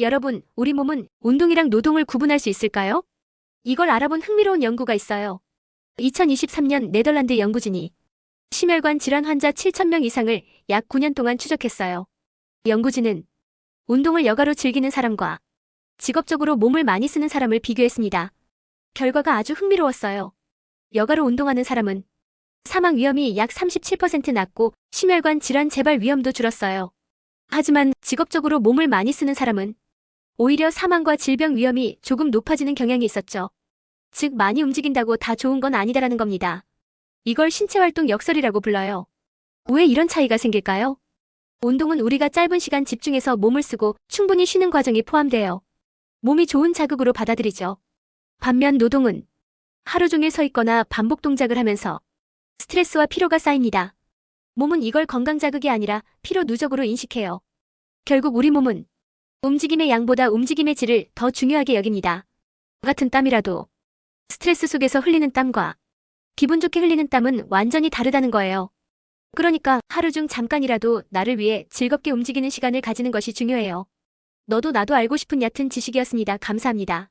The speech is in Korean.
여러분, 우리 몸은 운동이랑 노동을 구분할 수 있을까요? 이걸 알아본 흥미로운 연구가 있어요. 2023년 네덜란드 연구진이 심혈관 질환 환자 7,000명 이상을 약 9년 동안 추적했어요. 연구진은 운동을 여가로 즐기는 사람과 직업적으로 몸을 많이 쓰는 사람을 비교했습니다. 결과가 아주 흥미로웠어요. 여가로 운동하는 사람은 사망 위험이 약 37% 낮고 심혈관 질환 재발 위험도 줄었어요. 하지만 직업적으로 몸을 많이 쓰는 사람은 오히려 사망과 질병 위험이 조금 높아지는 경향이 있었죠. 즉, 많이 움직인다고 다 좋은 건 아니다라는 겁니다. 이걸 신체활동 역설이라고 불러요. 왜 이런 차이가 생길까요? 운동은 우리가 짧은 시간 집중해서 몸을 쓰고 충분히 쉬는 과정이 포함돼요. 몸이 좋은 자극으로 받아들이죠. 반면 노동은 하루 종일 서 있거나 반복 동작을 하면서 스트레스와 피로가 쌓입니다. 몸은 이걸 건강 자극이 아니라 피로 누적으로 인식해요. 결국 우리 몸은 움직임의 양보다 움직임의 질을 더 중요하게 여깁니다. 같은 땀이라도 스트레스 속에서 흘리는 땀과 기분 좋게 흘리는 땀은 완전히 다르다는 거예요. 그러니까 하루 중 잠깐이라도 나를 위해 즐겁게 움직이는 시간을 가지는 것이 중요해요. 너도 나도 알고 싶은 얕은 지식이었습니다. 감사합니다.